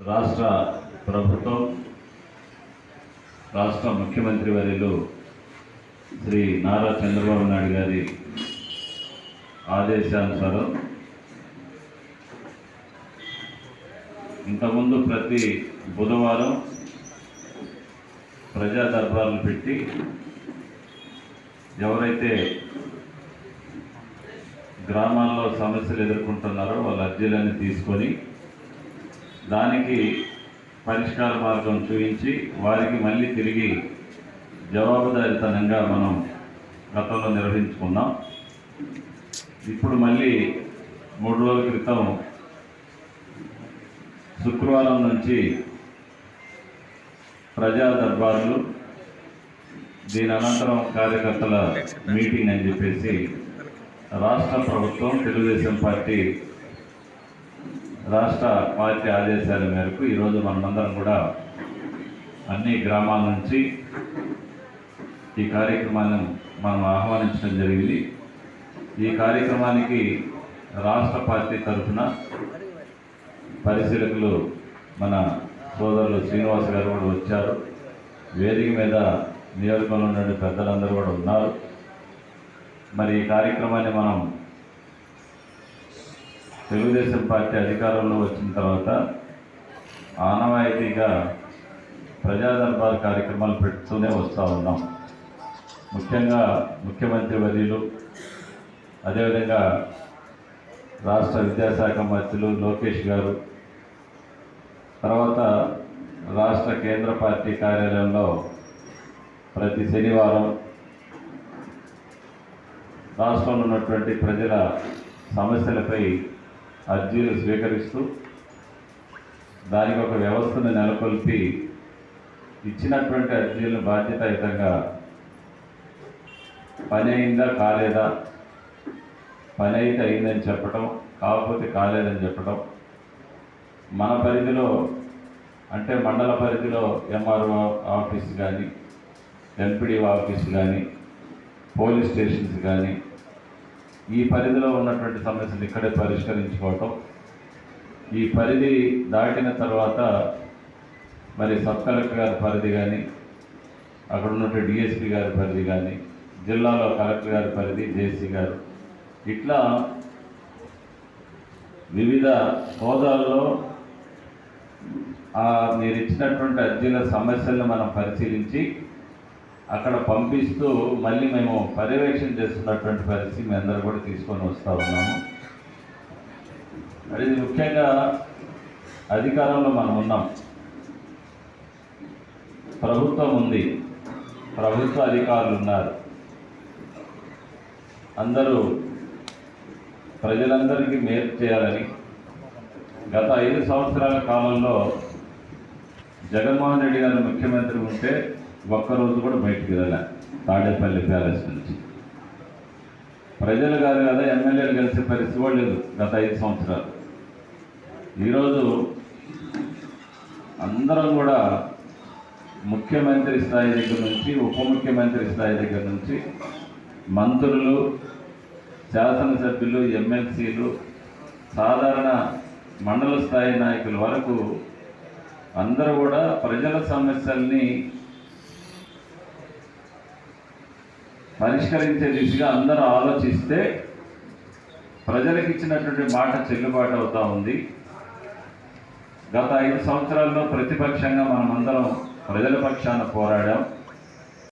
రాష్ట్ర ప్రభుత్వం రాష్ట్ర ముఖ్యమంత్రి వర్యులు శ్రీ నారా చంద్రబాబు నాయుడు గారి ఆదేశానుసారం ఇంతకుముందు ప్రతి బుధవారం ప్రజా దర్బార్లు పెట్టి ఎవరైతే గ్రామాల్లో సమస్యలు ఎదుర్కొంటున్నారో వాళ్ళ అర్జీలన్నీ తీసుకొని దానికి పరిష్కార మార్గం చూపించి వారికి మళ్ళీ తిరిగి జవాబుదారితనంగా మనం గతంలో నిర్వహించుకున్నాం. ఇప్పుడు మళ్ళీ మూడు రోజుల క్రితం శుక్రవారం నుంచి ప్రజా దర్బార్లు దీని అనంతరం కార్యకర్తల మీటింగ్ అని చెప్పేసి రాష్ట్ర ప్రభుత్వం తెలుగుదేశం పార్టీ రాష్ట్ర పార్టీ ఆదేశాల మేరకు ఈరోజు మనమందరం కూడా అన్ని గ్రామాల నుంచి ఈ కార్యక్రమాన్ని మనం ఆహ్వానించడం జరిగింది. ఈ కార్యక్రమానికి రాష్ట్ర పార్టీ తరఫున పరిశీలకులు మన సోదరులు శ్రీనివాస్ గారు కూడా వచ్చారు. వేదిక మీద నియోజకవర్గంలో ఉండే పెద్దలందరూ కూడా ఉన్నారు. మరి ఈ కార్యక్రమాన్ని మనం తెలుగుదేశం పార్టీ అధికారంలో వచ్చిన తర్వాత ఆనవాయితీగా ప్రజా దర్బార్ కార్యక్రమాలు పెడుతూనే వస్తూ ఉన్నాం. ముఖ్యంగా ముఖ్యమంత్రి వర్యులు అదేవిధంగా రాష్ట్ర విద్యాశాఖ మంత్రులు లోకేష్ గారు తర్వాత రాష్ట్ర కేంద్ర పార్టీ కార్యాలయంలో ప్రతి శనివారం రాష్ట్రంలో ఉన్నటువంటి ప్రజల సమస్యలపై అర్జీలు స్వీకరిస్తూ దానికి ఒక వ్యవస్థను నెలకొల్పి ఇచ్చినటువంటి అర్జీలను బాధ్యతాయుతంగా పని అయిందా కాలేదా? పని అయితే అయిందని చెప్పటం కాకపోతే కాలేదని చెప్పటం. మన పరిధిలో అంటే మండల పరిధిలో ఎంఆర్ఓ ఆఫీస్ కానీ ఎంపీడీ ఆఫీస్ కానీ పోలీస్ స్టేషన్స్ కానీ ఈ పరిధిలో ఉన్నటువంటి సమస్యలు ఇక్కడే పరిష్కరించుకోవటం. ఈ పరిధి దాటిన తర్వాత మరి సబ్ కలెక్టర్ గారి పరిధి కానీ అక్కడ ఉన్నటువంటి డిఎస్పి గారి పరిధి కానీ జిల్లాలో కలెక్టర్ గారి పరిధి జేసీ గారు ఇట్లా వివిధ హోదాల్లో మీరు ఇచ్చినటువంటి అర్జీల సమస్యలను మనం పరిశీలించి అక్కడ పంపిస్తూ మళ్ళీ మేము పర్యవేక్షణ చేస్తున్నటువంటి పరిస్థితి మీ అందరూ కూడా తీసుకొని వస్తూ ఉన్నాము. మరి ముఖ్యంగా అధికారంలో మనం ఉన్నాం. ప్రభుత్వం ఉంది. ప్రభుత్వ అధికారులు ఉన్నారు. అందరూ ప్రజలందరికీ మేలు చేయాలని గత ఐదు సంవత్సరాల కాలంలో జగన్మోహన్ రెడ్డి గారు ముఖ్యమంత్రి ఉంటే ఒక్కరోజు కూడా బయటికి వెళ్ళలే. తాడేపల్లి ప్యాలెస్ నుంచి. ప్రజలు కాదు కదా ఎమ్మెల్యేలు కలిసే పరిస్థితి కూడా లేదు గత ఐదు సంవత్సరాలు. ఈరోజు అందరం కూడా ముఖ్యమంత్రి స్థాయి దగ్గర నుంచి ఉప ముఖ్యమంత్రి స్థాయి దగ్గర నుంచి మంత్రులు శాసనసభ్యులు ఎమ్మెల్సీలు సాధారణ మండల స్థాయి నాయకుల వరకు అందరూ కూడా ప్రజల సమస్యల్ని పరిష్కరించే దిశగా అందరూ ఆలోచిస్తే ప్రజలకు ఇచ్చినటువంటి మాట చెల్లుబాటు అవుతా ఉంది. గత ఐదు సంవత్సరాల్లో ప్రతిపక్షంగా మనమందరం ప్రజల పక్షాన పోరాడాం.